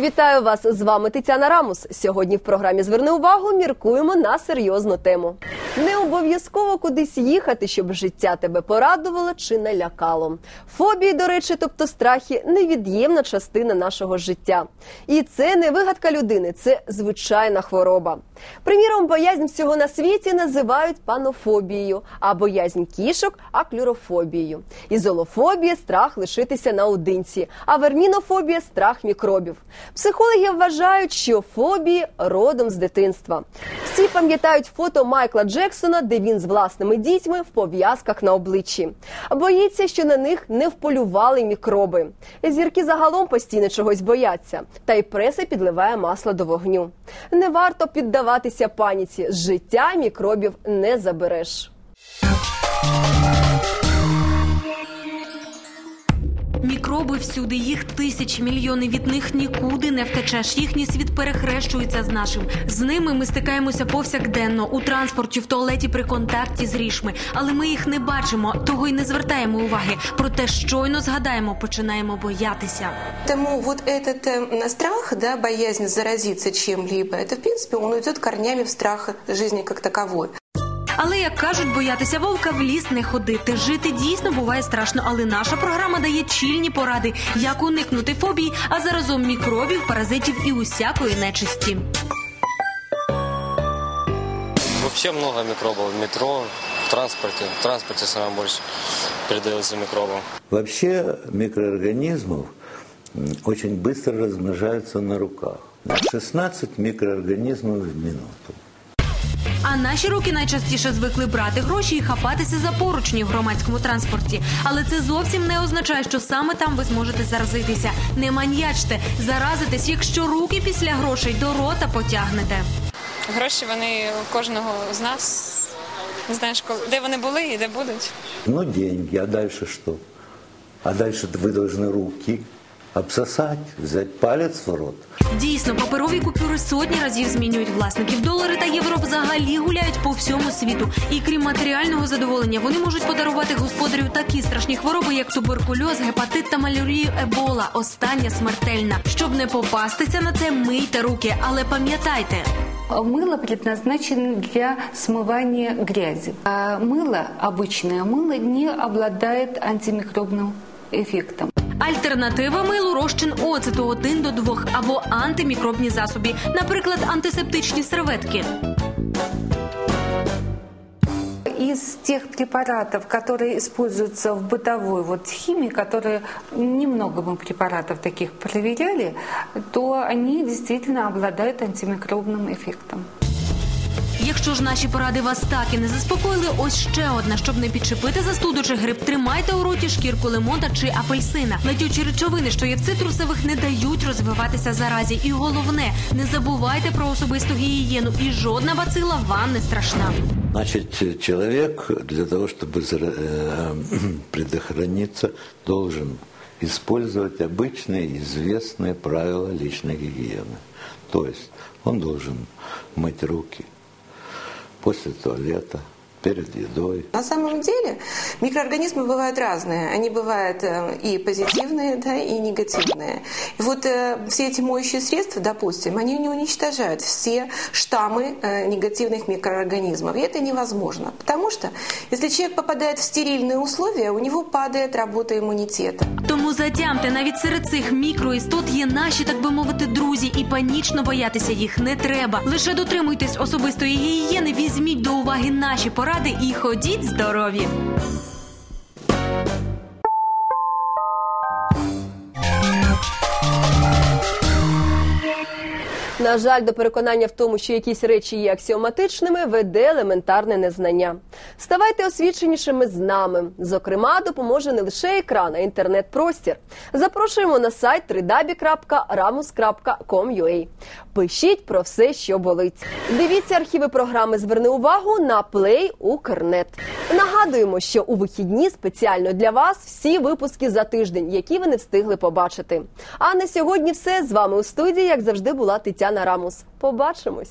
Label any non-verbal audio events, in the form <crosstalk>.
Вітаю вас з вами Тетяна Рамус. Сьогодні в програмі Зверни увагу міркуємо на серйозну тему. Не обов'язково кудись їхати, щоб життя тебе порадувало чи не лякало. Фобії, до речі, тобто страхи, невід'ємна частина нашого життя. І це не вигадка людини, це звичайна хвороба. Приміром, боязнь всього на світі називають панофобією, а боязнь кішок аклюрофобією. Ізолофобія страх лишитися наодинці, а вермінофобія страх мікробів. Психологи вважають, що фобії родом з дитинства. Всі пам'ятають фото Майкла Джексона, де він з власними дітьми в пов'язках на обличчі. Боїться, що на них не вполювали мікроби. Зірки загалом постійно чогось бояться, та й преса підливає масло до вогню. Не варто піддаватися паніці. Життя мікробів не забереш. Мікроби всюди, їх тисячі мільйони. Від них нікуди не втечеш. Їхній світ перехрещується з нашим. З ними ми стикаємося повсякденно у транспорті, в туалеті при контакті з рішми. Але ми їх не бачимо, того й не звертаємо уваги. Проте щойно згадаємо, починаємо боятися. Поэтому вот этот э, страх, да, боязнь заразиться чем-либо, это, в принципе, он уйдет корнями в страх жизни как таковой. Але як кажуть, боятися вовка в ліс не ходити. Жити дійсно буває страшно, але наша програма дає чільні поради, як уникнути фобій, а заразом мікробів, паразитів і усякої нечисті. Вообще много микробов в метро, в транспорте. В транспорте самое больше передается микробов. Вообще микроорганизмов очень быстро размножаются на руках. 16 микроорганизмов в минуту. А наші руки найчастіше звикли брати гроші і хапатися за поручні в громадському транспорті. Але це зовсім не означає, що саме там ви зможете заразитися. Не маньячте, заразитесь, якщо руки після грошей до рота потягнете. Гроші вони у кожного з нас. Не знаєш, коли де вони були і де будуть. Ну, деньги, а дальше что? А дальше вы должны руки обсосать, взять палец в рот. Дійсно, паперові купюри сотні разів змінюють власників. Долари та євро взагалі гуляють по всьому світу. І крім матеріального задоволення, вони можуть подарувати господарю такі страшні хвороби, як туберкульоз, гепатит та малярію ебола. Остання смертельна. Щоб не попастися на це, мийте руки, але пам'ятайте. Мыло предназначено для смывания грязи. А мыло, обычное мыло, не обладает антимикробным эффектом. Альтернатива милу розчин оцету 1 до 2 або антимікробні засоби, наприклад, антисептичні серветки. Из тех препаратов, которые используются в бытовой вот химии, которые немного мы препаратов таких проверяли, то они действительно обладают антимикробным эффектом. Якщо ж наші поради вас так і не заспокоїли, ось ще одна, щоб не підчепити застуду чи грип, тримайте у роті шкірку лимона чи апельсина. Летючі речовини, що є в цитрусових, не дають розвиватися заразі. І головне, не забувайте про особисту гігієну, і жодна бацила вам не страшна. Значит, человек для того, чтобы зара- э, <clears throat> предохраниться, должен использовать обычные известные правила личной гигиены. То есть он должен мыть руки после туалета, перед едой, На самом деле микроорганизмы бывают разные. Они бывают э, и позитивные, да, и негативные. И вот э, все эти моющие средства, допустим, они не уничтожают все штаммы э, негативных микроорганизмов. И это невозможно. Потому что если человек попадает в стерильные условия, у него падает работа иммунитета. Тому затямте, навіть серед цих мікроістот є наші, так би мовити, друзі, і панічно боятися їх не треба. Лише дотримуйтесь особистої гігієни, візьміть до уваги наші поради і ходіть здорові. На жаль, до переконання в тому, що якісь речі є аксіоматичними, веде елементарне незнання. Ставайте освіченішими з нами. Зокрема, допоможе не лише екран, а інтернет-простір. Запрошуємо на сайт www.ramus.com.ua. Пишіть про все, що болить. Дивіться архіви програми Зверни увагу на плей Укрнет. Нагадуємо, що у вихідні спеціально для вас всі випуски за тиждень, які ви не встигли побачити. А на сьогодні все з вами у студії, як завжди, була Тетяна Рамус. Побачимось.